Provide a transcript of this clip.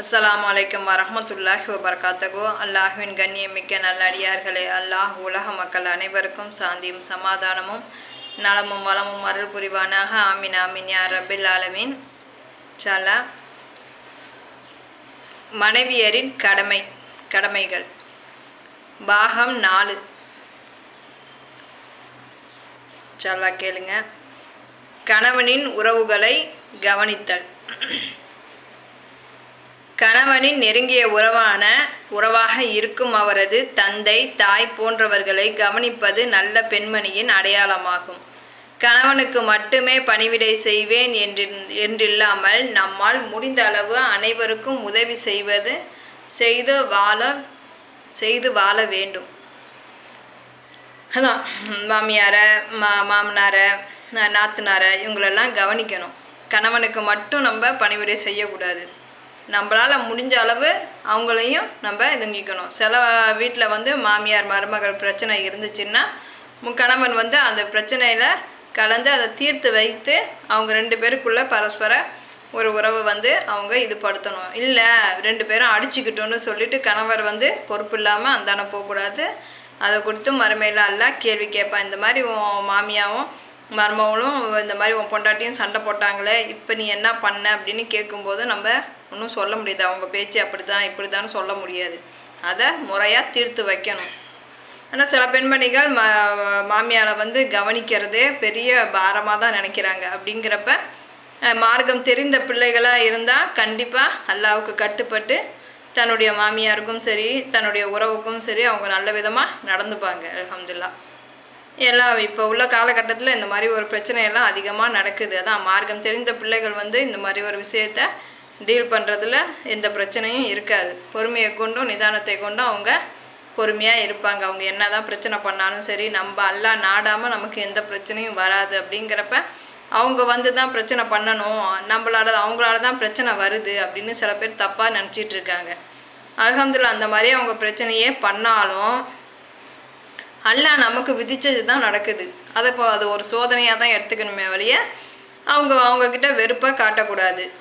அஸ்லாம் வலைக்கம் வரமத்துல்லாஹி வபர்காத்தகோ அல்லாஹுவின் கண்ணியமிக்க நல்லடியார்களே அல்லாஹ் உலக மக்கள் அனைவருக்கும் சாந்தியும் சமாதானமும் நலமும் வளமும் அருள் புரிவானாக ஆமின் ஆமின் யார் ரபில் ஆலமீன். சலா மனைவியரின் கடமை கடமைகள். பாகம் நாலு. சலா கேளுங்க. கணவனின் உறவுகளை கவனித்தல். கணவனின் நெருங்கிய உறவான உறவாக இருக்கும் அவரது தந்தை தாய் போன்றவர்களை கவனிப்பது நல்ல பெண்மணியின் அடையாளமாகும். கணவனுக்கு மட்டுமே பணிவிடை செய்வேன் என்று என்றில்லாமல் நம்மால் முடிந்த அளவு அனைவருக்கும் உதவி செய்வது செய்து வாழ செய்து வாழ வேண்டும். அதான் மாமியாரை மா மாமனாரை நாத்தனாரை இவங்களெல்லாம் கவனிக்கணும். கணவனுக்கு மட்டும் நம்ம பணிவிடை செய்யக்கூடாது. நம்மளால் முடிஞ்ச அளவு அவங்களையும் நம்ம இதுங்கிக்கணும் சில வீட்டில் வந்து மாமியார் மருமகள் பிரச்சனை இருந்துச்சுன்னா மு- கணவன் வந்து அந்த பிரச்சனையில் கலந்து அதை தீர்த்து வைத்து அவங்க ரெண்டு பேருக்குள்ளே பரஸ்பர ஒரு உறவை வந்து அவங்க இது படுத்தணும் இல்லை ரெண்டு பேரும் அடிச்சுக்கிட்டோன்னு சொல்லிட்டு கணவர் வந்து பொறுப்பு இல்லாமல் அந்தான போகக்கூடாது. அதை கொடுத்து மறுமையில் எல்லாம் கேள்வி கேட்பான் இந்த மாதிரி உன் மாமியாவும் மருமகளும் இந்த மாதிரி உன் பொண்டாட்டியும் சண்டை போட்டாங்களே இப்போ நீ என்ன பண்ண அப்படின்னு கேட்கும்போது நம்ம ஒன்றும் சொல்ல முடியாது. அவங்க பேச்சு அப்படி தான் இப்படி தான் சொல்ல முடியாது. அதை முறையாக தீர்த்து வைக்கணும். ஆனால் சில பெண்மணிகள் மா மாமியாரை வந்து கவனிக்கிறதே பெரிய பாரமாக தான் நினைக்கிறாங்க. அப்படிங்கிறப்ப மார்க்கம் தெரிந்த பிள்ளைகளாக இருந்தால் கண்டிப்பாக அல்லாவுக்கு கட்டுப்பட்டு தன்னுடைய மாமியாருக்கும் சரி தன்னுடைய உறவுக்கும் சரி அவங்க நல்ல விதமாக நடந்துப்பாங்க அலமதுல்லா எல்லாம் இப்போ உள்ள காலகட்டத்தில் இந்த மாதிரி ஒரு பிரச்சனையெல்லாம் அதிகமாக நடக்குது. அதான் மார்க்கம் தெரிந்த பிள்ளைகள் வந்து இந்த மாதிரி ஒரு விஷயத்த டீல் பண்ணுறதுல எந்த பிரச்சனையும் இருக்காது. பொறுமையை கொண்டும் நிதானத்தை கொண்டும் அவங்க பொறுமையாக இருப்பாங்க. அவங்க என்னதான் பிரச்சனை பண்ணாலும் சரி நம்ம அல்லா நாடாமல் நமக்கு எந்த பிரச்சனையும் வராது அப்படிங்கிறப்ப அவங்க வந்து தான் பிரச்சனை பண்ணணும். நம்மளால அவங்களால தான் பிரச்சனை வருது அப்படின்னு சில பேர் தப்பாக நினச்சிட்டு இருக்காங்க. அல்ஹம்துலில்லாஹ் அந்த மாதிரி அவங்க பிரச்சனையே பண்ணாலும் அல்லா நமக்கு விதித்தது தான் நடக்குது. அதை அது ஒரு சோதனையாக தான் எடுத்துக்கணுமே வழிய அவங்க அவங்கக்கிட்ட வெறுப்பை காட்டக்கூடாது.